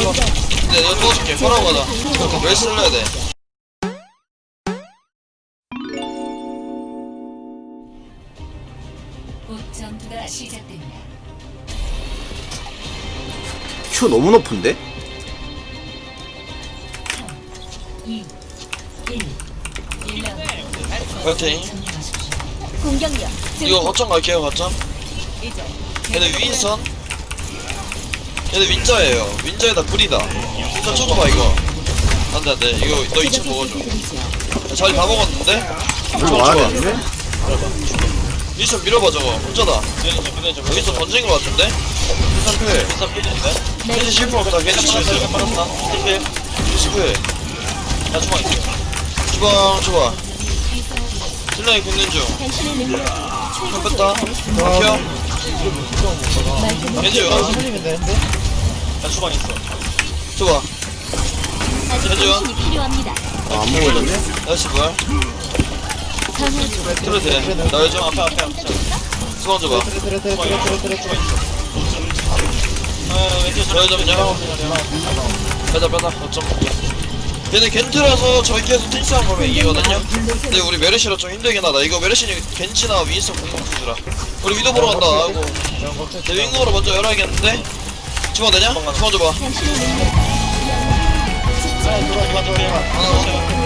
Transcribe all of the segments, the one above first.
일로 근데 내가 도와줄게 걸어가자왜 쓸려야 돼 곧 전투가 시작됩니다. 큐 너무 높은데? 2, 1, 1라운드. 파이팅. 공격력 이거 거점 갈게요 거점 이제 얘네 윈선 얘네 윈자예요. 윈자에다 불이다. 윈자 쳐줘봐 이거. 안돼 안돼 이거 너 2층 먹어줘. 야, 자리 다 먹었는데? 이거 좋아 와야 좋아. 되는데? 윈선 밀어봐 저거. 혼자다. 윈선 던진 거 같은데? 윈선 필. 윈선 필인데? 윈선 실패 그다. 윈선 치고 있어 빨았다 필. 실패 야 주방 있어. 주방 줘봐. 신랑이 굳는 중. 당신의 능력 한 최고조 뺐다 잘했습니다. 박혀 말끔히 해줘요 살리면 되는데? 야 주방 있어. 줘봐 아직 해줘요. 당신이 필요합니다. 아, 안 먹어졌네? 나이스 뭐야 강화조 틀어도 돼 나 요즘 앞에 앞에 앞에. 주방 줘봐. 트레 트레 트레 트레 트레 트레 트레 저 요즘요 빼자 빼자. 어쩜 얘네 겐트라서 저희 계속 팀싸움 보면 이기거든요. 근데 우리 메르시라 좀 힘들긴 하다. 이거 메르시니 겐치나 윈스턴 공격 주더라. 우리 위도 보러 간다. 하고. 내 윙으로 먼저 열어야겠는데? 주방 되냐? 주방 줘봐. 당신의 능력 하나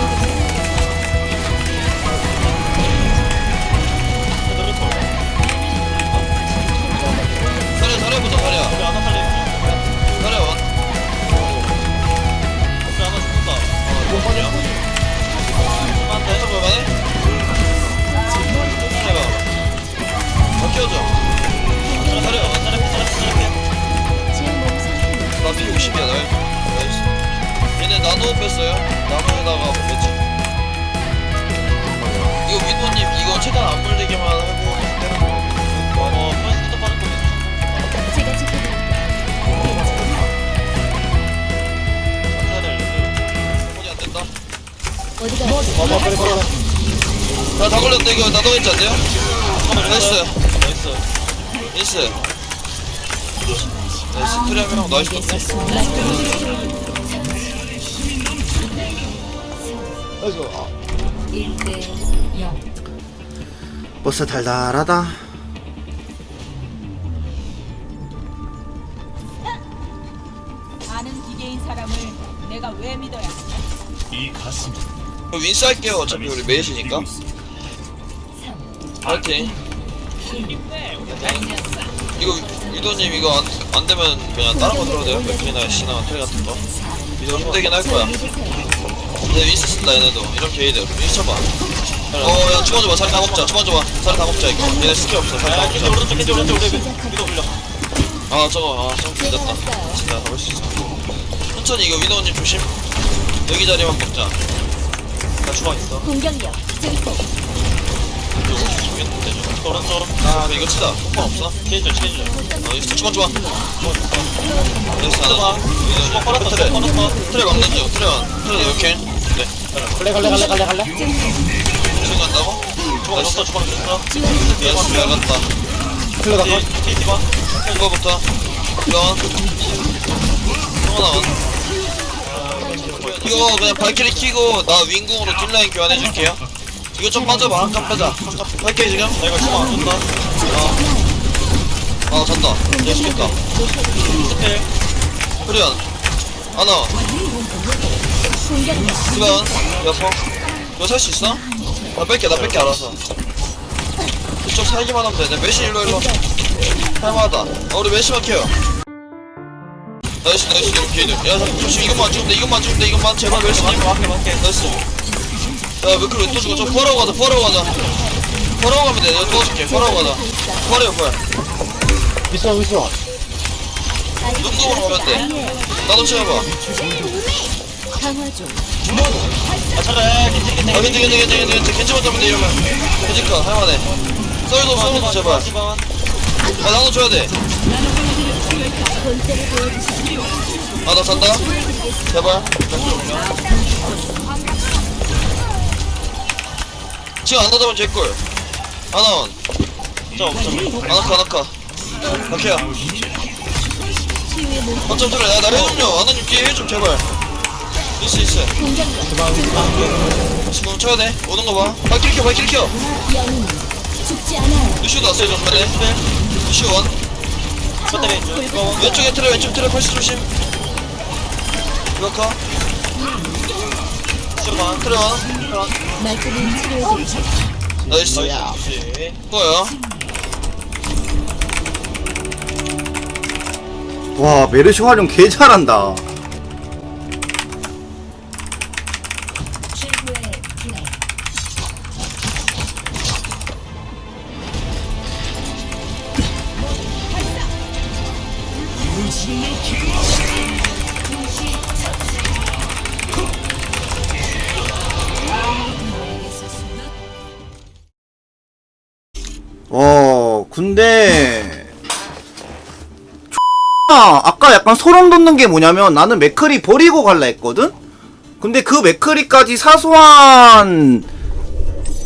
해서 볼만해? 해봐 더 키워줘 사려 사려 제몸 상태는 나 P50이야 나 나이스 얘네 나노 뺐어요 나노에다가 뺐지 이거 위도님 이거 최대한 안 물리게만 하고 어디가 봐봐 빨리 걸어 나다 걸렸는데 이거. 나노 있지 않대요? 나이스 나이스 나이스 나이스 나이스 좋네 아, 1대 0. 버스 달달하다. 아는 기계인 사람을 내가 왜 믿어야 하냐? 그럼 윈스 할게요 어차피 우리 메이시니까. 파이팅. 이거 위도님 이거 안, 안 되면 그냥 다른 거 들어도 돼요. 맥클이나 시나 트리 같은 거. 위도 힘들긴 할 거야. 근데 윈스 쓴다 얘네도. 이런 게이드 윈스 쳐봐. 어야 주방 줘봐. 자리 다 먹자. 주방 줘봐. 자리 다 먹자 이거. 얘네 스킬 없어. 자리 다 먹자. 오른쪽 겐지 오른쪽. 위도 올려. 아 저거 아 저거 늦었다. 진짜 잡을 수 있어. 천천히 이거 위도님 조심. 여기 자리만 먹자 나 주방 있어. 공격력 증폭 죽겠는데 저 오른쪽으로 아 이거 치다. 폭파 없어? 체인저 체인저. 어 이거 주방 주방 됐어 하나. 주방 빨았다. 트레. 트레 막는 중. 트레 만 트레 이렇게. 네. 갈래 갈래 갈래 갈래 갈래? 지금 간다고? 주방 줬어 주방 줬어? 예스 잘 갔다. 클레 가 티 티바 이거부터. 이건 성원아원 이거 그냥 발키리 키고 나 윙궁으로 딜라인 교환해줄게요. 이거 좀 빠져봐. 한칸 빼자. 한칸 발키리 지금? 나 이거 주방 안 준다 어. 아 잔다. 예수겠다. 스펠 프리언. 하나. 수건 여포 이거 살수 있어? 나 뺄게. 나 뺄게 알아서. 이쪽 살기만 하면 되네. 메시 일로 일로. 할만하다. 어 우리 메시만 키워 나이스 나이스. 기회들 야 조심 이것만 죽으면 돼 이것만 죽으면 돼 이것만. 제발 메시님 맞게 맞게 나이스. 야 맥클 왜또 죽어. 저 구하라고 가자 구하라고 가자. 구하라고 가면 돼. 내가 도와줄게. 구하라고 가자. 구하래요 구하 있어 있어. 눈동으로 가면 돼. 나도 채워봐. 강화조 아 괜찮 괜찮 괜찮 괜찮. 괜찮 괜찮 잡으면 돼 이러면 괜찮까 할만해. 썰도 썰도 제발. 아 나도 줘야 본때를 보여주세요. 돼아나 잔다? 제발. 지금 안 나자면 제꿀 하나원. 진짜 없잖아 아나카 아나카 아케야 몸 거점 틀어 야나 해좀요 아나님 뒤에 해좀 제발. 있어 있어. 지금 쳐야 돼. 오는 거봐. 발길 켜 발길 켜 루시오도 왔어요 정말에 루시오 원. 왼쪽에 틀어 왼쪽 틀어 펄스 조심 이거 커? 잠깐만 틀어 말끔히 나이스. 뭐야? 와 메르시 활용 개 잘한다 어 근데 X나 아까 약간 소름 돋는 게 뭐냐면 나는 맥크리 버리고 갈라 했거든? 근데 그 맥크리까지 사소한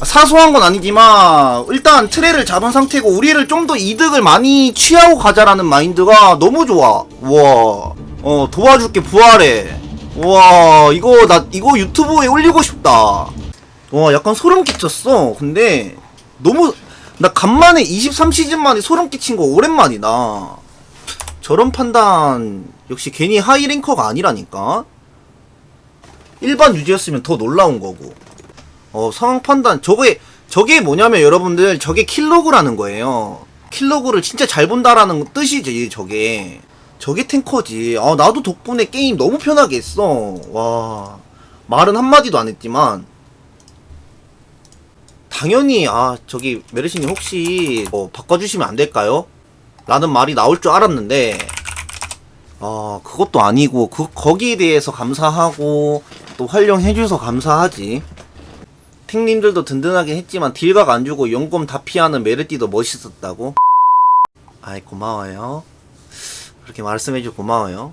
사소한 건 아니지만 일단 트레를 잡은 상태고 우리를 좀 더 이득을 많이 취하고 가자라는 마인드가 너무 좋아. 우와. 어 도와줄게 부활해. 우와 이거 나 이거 유튜브에 올리고 싶다. 와 약간 소름 끼쳤어. 근데 너무 나 간만에 23시즌 만에 소름 끼친 거 오랜만이다. 저런 판단 역시 괜히 하이랭커가 아니라니까. 일반 유지였으면 더 놀라운 거고. 어 상황 판단. 저게 저게 뭐냐면 여러분들 저게 킬로그라는 거예요. 킬로그를 진짜 잘 본다라는 뜻이지 저게. 저게 탱커지. 아 나도 덕분에 게임 너무 편하게 했어. 와. 말은 한마디도 안 했지만 당연히 아 저기 메르시님 혹시 뭐 바꿔주시면 안 될까요? 라는 말이 나올 줄 알았는데 아 그것도 아니고 그 거기에 대해서 감사하고 또 활용해줘서 감사하지. 탱님들도 든든하게 했지만 딜각 안 주고 용검 다 피하는 메르띠도 멋있었다고? 아이 고마워요. 그렇게 말씀해줘 고마워요